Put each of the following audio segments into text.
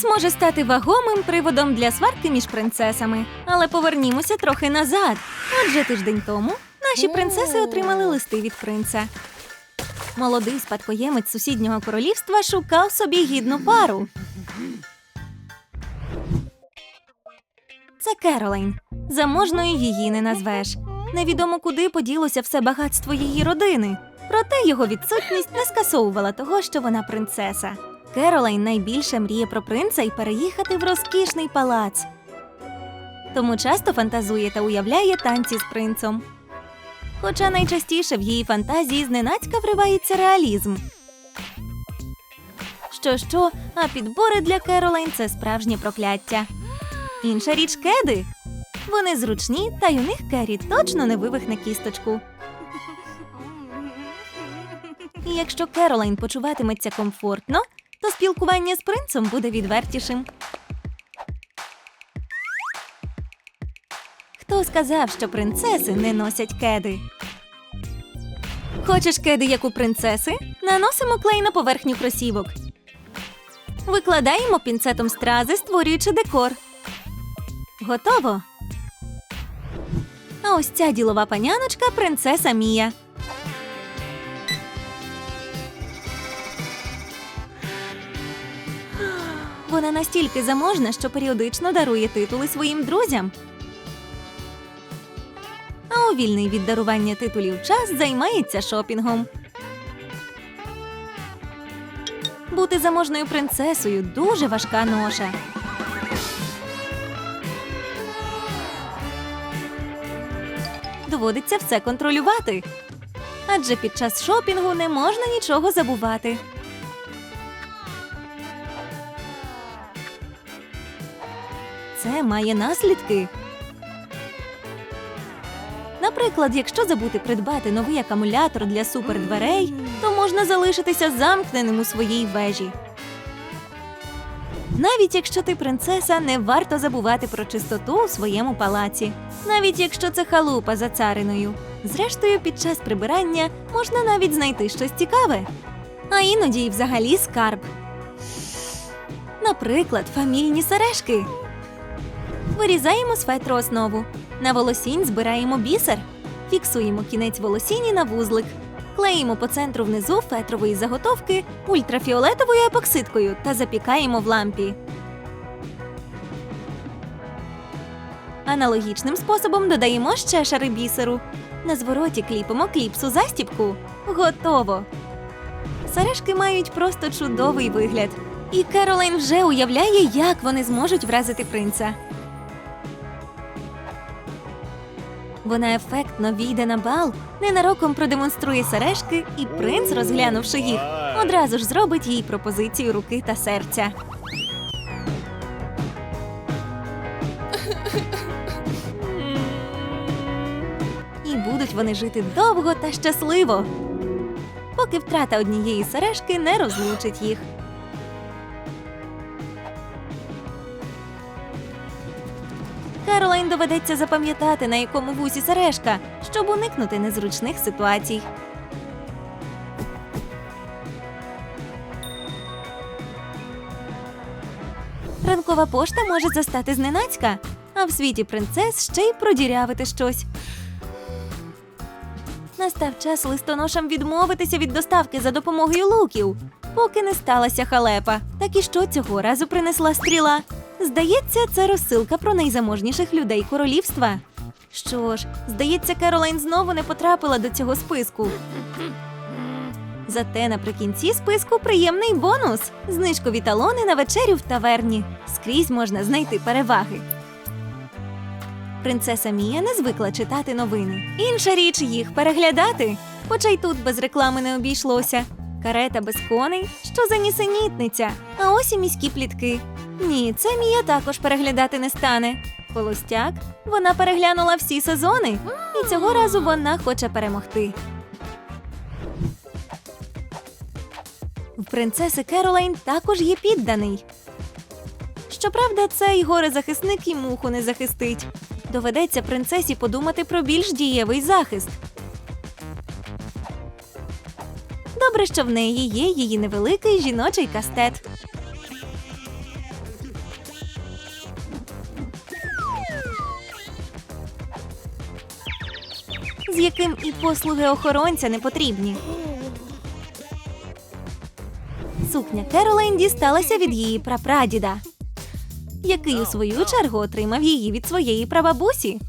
принц може стати вагомим приводом для сварки між принцесами. Але повернімося трохи назад. Отже, тиждень тому наші принцеси отримали листи від принца. Молодий спадкоємець сусіднього королівства шукав собі гідну пару. Це Керолайн. Заможною її не назвеш. Невідомо куди поділося все багатство її родини. Проте його відсутність не скасовувала того, що вона принцеса. Керолайн найбільше мріє про принца і переїхати в розкішний палац. Тому часто фантазує та уявляє танці з принцем. Хоча найчастіше в її фантазії зненацька вривається реалізм. Що що, а підбори для Керолайн це справжнє прокляття. Інша річ кеди. Вони зручні, та й у них Кері точно не вивихне кісточку. І якщо Керолайн почуватиметься комфортно, то спілкування з принцем буде відвертішим. Хто сказав, що принцеси не носять кеди? Хочеш кеди, як у принцеси? Наносимо клей на поверхню кросівок. Викладаємо пінцетом стрази, створюючи декор. Готово. А ось ця ділова паняночка принцеса Мія. Вона настільки заможна, що періодично дарує титули своїм друзям. А у вільний від дарування титулів час займається шопінгом. Бути заможною принцесою дуже важка ноша. Доводиться все контролювати. Адже під час шопінгу не можна нічого забувати. Це має наслідки. Наприклад, якщо забути придбати новий акумулятор для супердверей, то можна залишитися замкненим у своїй вежі. Навіть якщо ти принцеса, не варто забувати про чистоту у своєму палаці, навіть якщо це халупа за цариною. Зрештою, під час прибирання можна навіть знайти щось цікаве, а іноді й взагалі скарб. Наприклад, фамільні сережки. Вирізаємо з фетру основу. На волосінь збираємо бісер. Фіксуємо кінець волосіні на вузлик. Клеїмо по центру внизу фетрової заготовки ультрафіолетовою епоксидкою та запікаємо в лампі. Аналогічним способом додаємо ще шари бісеру. На звороті кліпимо кліпсу застіпку. Готово! Сережки мають просто чудовий вигляд. І Керолайн вже уявляє, як вони зможуть вразити принца. Вона ефектно війде на бал, ненароком продемонструє сережки, і принц, розглянувши їх, одразу ж зробить їй пропозицію руки та серця. І будуть вони жити довго та щасливо, поки втрата однієї сережки не розлучить їх. Керолайн доведеться запам'ятати, на якому вусі сережка, щоб уникнути незручних ситуацій. Ранкова пошта може застати зненацька, а в світі принцес ще й продірявити щось. Настав час листоношам відмовитися від доставки за допомогою луків, поки не сталася халепа. Так і що цього разу принесла стріла? Здається, це розсилка про найзаможніших людей королівства. Що ж, здається, Керолайн знову не потрапила до цього списку. Зате наприкінці списку приємний бонус знижкові талони на вечерю в таверні. Скрізь можна знайти переваги. Принцеса Мія не звикла читати новини. Інша річ їх переглядати. Хоча й тут без реклами не обійшлося. Карета без коней, що за нісенітниця. А ось і міські плітки. Ні, це Мія також переглядати не стане. Холостяк, вона переглянула всі сезони, і цього разу вона хоче перемогти. В принцеси Керолайн також є підданий. Щоправда, цей горе-захисник і муху не захистить. Доведеться принцесі подумати про більш дієвий захист. Добре, що в неї є її невеликий жіночий кастет. Яким і послуги охоронця не потрібні. Сукня Керолайн дісталася від її прапрадіда, який у свою чергу отримав її від своєї прабабусі.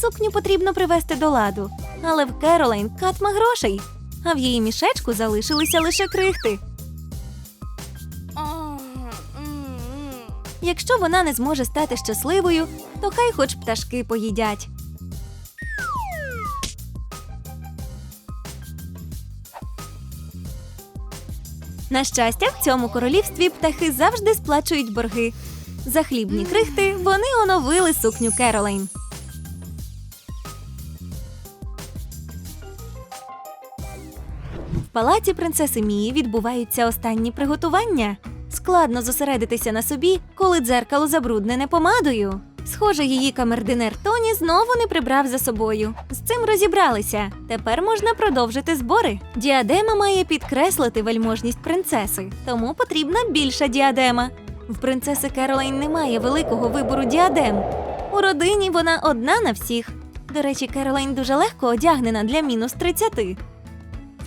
Сукню потрібно привести до ладу, але в Керолайн катма грошей, а в її мішечку залишилися лише крихти. Якщо вона не зможе стати щасливою, то хай хоч пташки поїдять. На щастя, в цьому королівстві птахи завжди сплачують борги. За хлібні крихти вони оновили сукню Керолайн. В палаці принцеси Мії відбуваються останні приготування. Складно зосередитися на собі, коли дзеркало забруднене помадою. Схоже, її камердинер Тоні знову не прибрав за собою. З цим розібралися. Тепер можна продовжити збори. Діадема має підкреслити вельможність принцеси, тому потрібна більша діадема. В принцеси Керолайн немає великого вибору діадем. У родині вона одна на всіх. До речі, Керолайн дуже легко одягнена для мінус 30.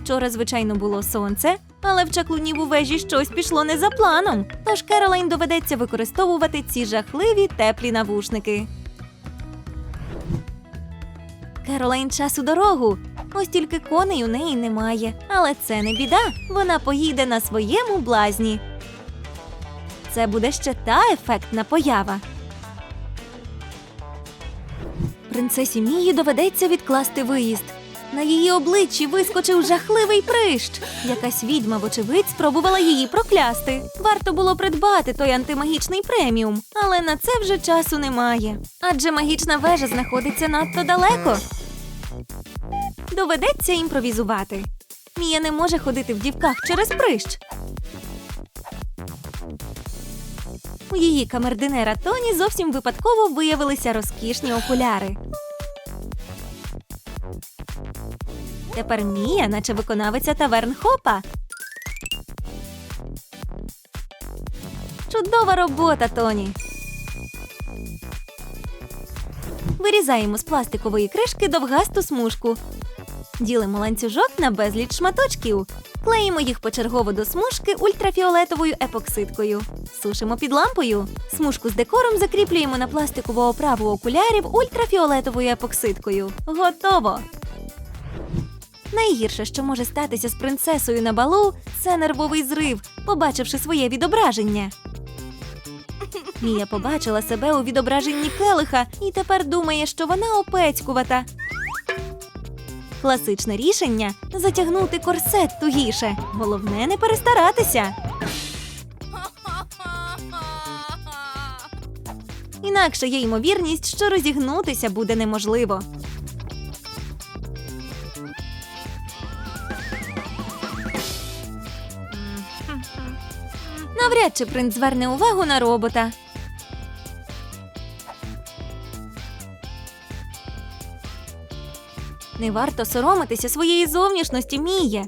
Вчора, звичайно, було сонце, але в чаклунів у вежі щось пішло не за планом. Тож Керолайн доведеться використовувати ці жахливі теплі навушники. Керолайн час у дорогу. Ось тільки коней у неї немає. Але це не біда. Вона поїде на своєму блазні. Це буде ще та ефектна поява. Принцесі Мії доведеться відкласти виїзд. На її обличчі вискочив жахливий прищ. Якась відьма, вочевидь, спробувала її проклясти. Варто було придбати той антимагічний преміум, але на це вже часу немає. Адже магічна вежа знаходиться надто далеко. Доведеться імпровізувати. Мія не може ходити в дівках через прищ. У її камердинера Тоні зовсім випадково виявилися розкішні окуляри. Тепер Мія, наче виконавиця таверн Хопа. Чудова робота, Тоні. Вирізаємо з пластикової кришки довгасту смужку. Ділимо ланцюжок на безліч шматочків. Клеїмо їх почергово до смужки ультрафіолетовою епоксидкою. Сушимо під лампою. Смужку з декором закріплюємо на пластикову оправу окулярів ультрафіолетовою епоксидкою. Готово! Найгірше, що може статися з принцесою на балу, це нервовий зрив, побачивши своє відображення. Мія побачила себе у відображенні келиха і тепер думає, що вона опецькувата. Класичне рішення затягнути корсет тугіше. Головне не перестаратися. Інакше є ймовірність, що розігнутися буде неможливо. Навряд чи принц зверне увагу на робота. Не варто соромитися своєї зовнішності, Міє.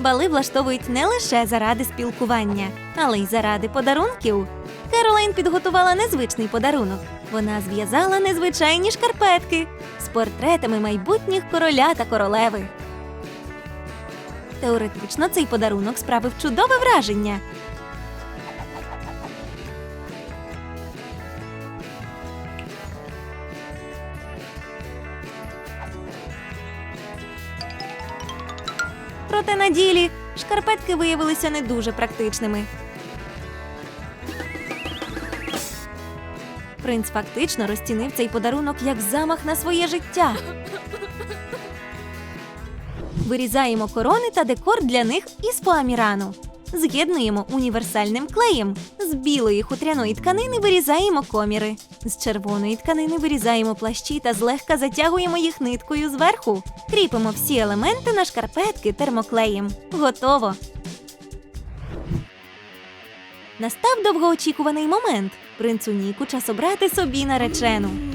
Бали влаштовують не лише заради спілкування, але й заради подарунків. Керолайн підготувала незвичний подарунок. Вона зв'язала незвичайні шкарпетки з портретами майбутніх короля та королеви. Теоретично цей подарунок справив чудове враження. Проте на ділі шкарпетки виявилися не дуже практичними. Принц фактично розцінив цей подарунок як замах на своє життя. Вирізаємо корони та декор для них із фоамірану. З'єднуємо універсальним клеєм. З білої хутряної тканини вирізаємо коміри. З червоної тканини вирізаємо плащі та злегка затягуємо їх ниткою зверху. Кріпимо всі елементи на шкарпетки термоклеєм. Готово. Настав довгоочікуваний момент. Принцу Ніку час обрати собі наречену.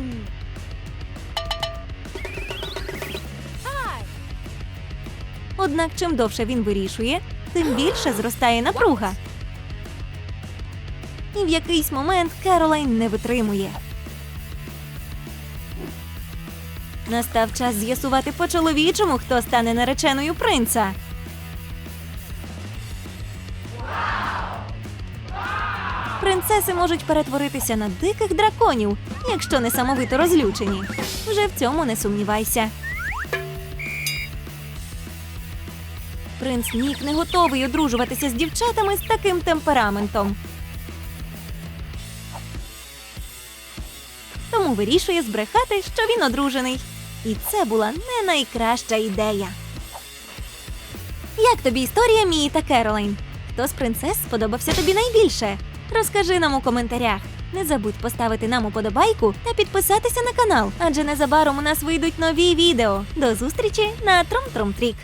Однак, чим довше він вирішує, тим більше зростає напруга. І в якийсь момент Керолайн не витримує. Настав час з'ясувати по-чоловічому, хто стане нареченою принца. Принцеси можуть перетворитися на диких драконів, якщо несамовито розлючені. Вже в цьому не сумнівайся. Принц Нік не готовий одружуватися з дівчатами з таким темпераментом. Тому вирішує збрехати, що він одружений. І це була не найкраща ідея. Як тобі історія Мії та Керолайн? Хто з принцес сподобався тобі найбільше? Розкажи нам у коментарях. Не забудь поставити нам уподобайку та підписатися на канал, адже незабаром у нас вийдуть нові відео. До зустрічі на Тром-Тром-Трік!